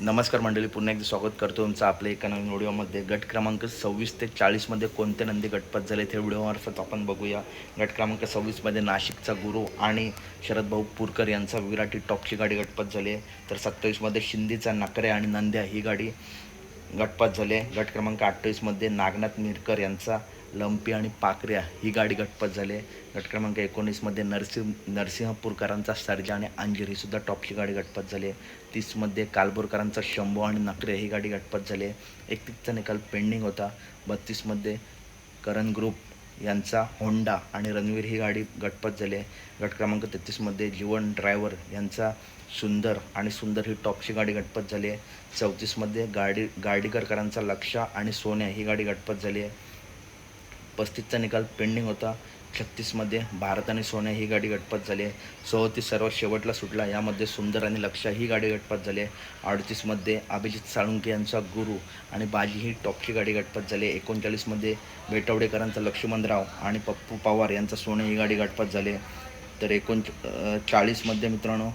नमस्कार मंडळी पुन्हा एकदा स्वागत करतो तुमचं आपल्या एका नवीन व्हिडिओमध्ये गट क्रमांक सव्वीस ते चाळीसमध्ये कोणते नंदी गटपत झाले ते व्हिडिओमार्फत आपण बघूया. गट क्रमांक सव्वीसमध्ये नाशिकचा गुरु आणि शरद भाऊ पुरकर यांचा विराटी टॉपची गाडी गटपत झाली आहे. तर सत्तावीसमध्ये शिंदेचा नकऱ्या आणि नंद्या ही गाडी गटपात झाले गट क्रमांक अठ्ठावीसमध्ये नागनाथ मिरकर यांचा लंपी आणि पाकऱ्या ही गाडी गटपात झाली आहे. गट क्रमांक एकोणीसमध्ये नरसिंह नरसिंहपूरकरांचा सर्जा आणि अंजीर ही सुद्धा टॉपची गाडी गटपात झाली आहे. तीसमध्ये कालबोरकरांचा शंभू आणि नकरे ही गाडी गटपात झाली आहे. एकतीसचा निकाल पेंडिंग होता. बत्तीसमध्ये करण ग्रुप यांचा होंडा आणि रणवीर ही गाडी गटपत झाली आहे. गट क्रमांक तेहतीसमध्ये जीवन ड्रायव्हर यांचा सुंदर आणि सुंदर ही टॉपची गाडी गटपत झाली आहे. चौतीसमध्ये गाडी गाडीकरकरांचा लक्षा आणि सोन्या ही गाडी गटपत झाली आहे. पस्तीसचा निकाल पेंडिंग होता. छत्तीसमध्ये भारत आणि सोन्या ही गाडी गटपात झाली. आहे चौतीस सर्वात शेवटला सुटला. यामध्ये सुंदर आणि लक्षा ही गाडी गटपात झाली. आहे अडतीसमध्ये अभिजित साळुंके यांचा गुरु आणि बाजी ही टॉपची गाडी गटपात झाली. आहे एकोणचाळीसमध्ये बेटवडेकरांचा लक्ष्मणराव आणि पप्पू पवार यांचा सोने ही गाडी गटपात झाली. आहे तर एकोण चाळीसमध्ये मित्रांनो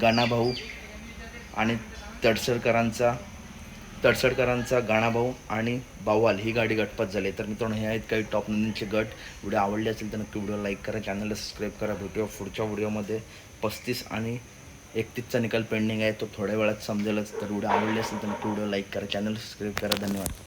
गाणाभाऊ आणि तडसरकरांचा तडसडकरांचा गाणाभाऊ आणि बावाल ही गाडी गटपत झाली. तर मित्रांनो हे आहेत काही टॉप नंदींचे गट. व्हिडिओ आवडले असेल तर नक्की व्हिडिओ लाईक करा. चॅनलला सबस्क्राईब करा. भेटूया पुढच्या व्हिडिओमध्ये. पस्तीस आणि एकतीसचा निकाल पेंडिंग आहे. तो थोड्या वेळात समजेलच. तर व्हिडिओ आवडले असेल तर नक्की व्हिडिओ लाईक करा. चॅनल सबस्क्राईब करा. धन्यवाद.